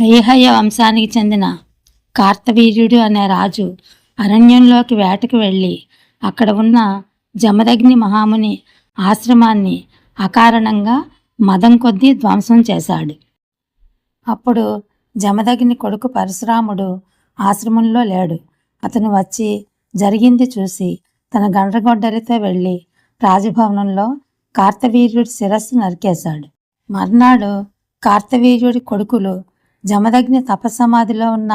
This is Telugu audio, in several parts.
హయహయ వంశానికి చెందిన కార్తవీర్యుడు అనే రాజు అరణ్యంలోకి వేటకు వెళ్ళి అక్కడ ఉన్న జమదగ్ని మహాముని ఆశ్రమాన్ని అకారణంగా మదం కొద్దీ ధ్వంసం చేశాడు. అప్పుడు జమదగ్ని కొడుకు పరశురాముడు ఆశ్రమంలో లేడు. అతను వచ్చి జరిగింది చూసి తన గండ్రగొడ్డలితో వెళ్ళి రాజభవనంలో కార్తవీర్యుడి శిరస్సు నరికేశాడు. మర్నాడు కార్తవీర్యుడి కొడుకులు జమదగ్ని తపస్సమాధిలో ఉన్న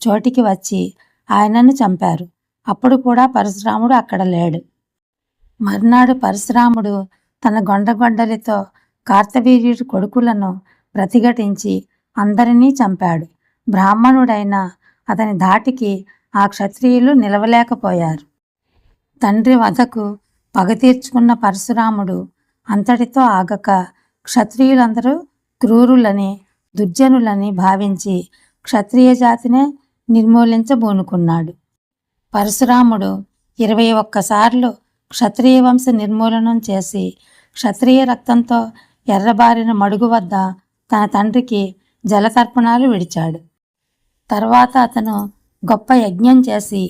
చోటికి వచ్చి ఆయనను చంపారు. అప్పుడు కూడా పరశురాముడు అక్కడ లేడు. మర్నాడు పరశురాముడు తన గొండగొడ్డలితో కార్తవీర్యుడి కొడుకులను ప్రతిఘటించి అందరినీ చంపాడు. బ్రాహ్మణుడైన అతని ధాటికి ఆ క్షత్రియులు నిలవలేకపోయారు. తండ్రి వధకు పగ తీర్చుకున్న పరశురాముడు అంతటితో ఆగక క్షత్రియులందరూ క్రూరులని దుర్జనులని భావించి క్షత్రియ జాతినే నిర్మూలించబూనుకున్నాడు. పరశురాముడు ఇరవై ఒక్కసార్లు క్షత్రియ వంశ నిర్మూలనం చేసి క్షత్రియ రక్తంతో ఎర్రబారిన మడుగు వద్ద తన తండ్రికి జలతర్పణాలు విడిచాడు. తర్వాత అతను గొప్ప యజ్ఞం చేసి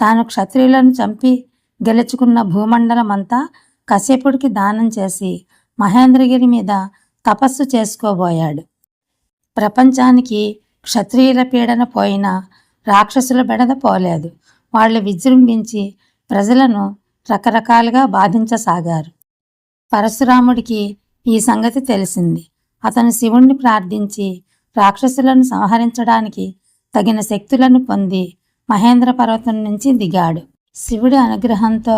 తాను క్షత్రియులను చంపి గెలుచుకున్న భూమండలమంతా కశ్యపుడికి దానం చేసి మహేంద్రగిరి మీద తపస్సు చేసుకోబోయాడు. ప్రపంచానికి క్షత్రియుల పీడన పోయినా రాక్షసుల బెడద పోలేదు. వాళ్ళు విజృంభించి ప్రజలను రకరకాలుగా బాధించసాగారు. పరశురాముడికి ఈ సంగతి తెలిసింది. అతను శివుణ్ణి ప్రార్థించి రాక్షసులను సంహరించడానికి తగిన శక్తులను పొంది మహేంద్ర పర్వతం నుంచి దిగాడు. శివుడి అనుగ్రహంతో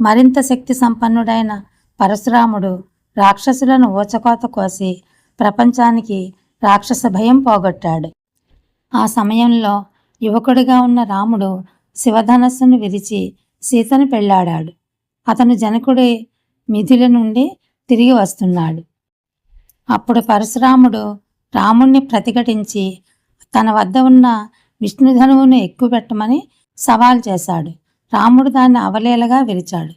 మరింత శక్తి సంపన్నుడైన పరశురాముడు రాక్షసులను ఊచకోత కోసి ప్రపంచానికి రాక్షస భయం పోగొట్టాడు. ఆ సమయంలో యువకుడిగా ఉన్న రాముడు శివధనస్సును విరిచి సీతను పెళ్ళాడాడు. అతను జనకుడి మిథిల నుండి తిరిగి వస్తున్నాడు. అప్పుడు పరశురాముడు రాముణ్ణి ప్రతిఘటించి తన వద్ద ఉన్న విష్ణుధనువును ఎక్కుపెట్టమని సవాల్ చేశాడు. రాముడు దాన్ని అవలేలగా విరిచాడు.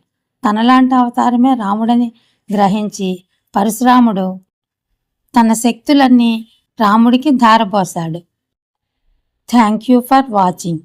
తనలాంటి అవతారమే రాముడని గ్రహించి పరశురాముడు తన శక్తులన్నీ రాముడికి ధారపోశాడు. Thank you for watching.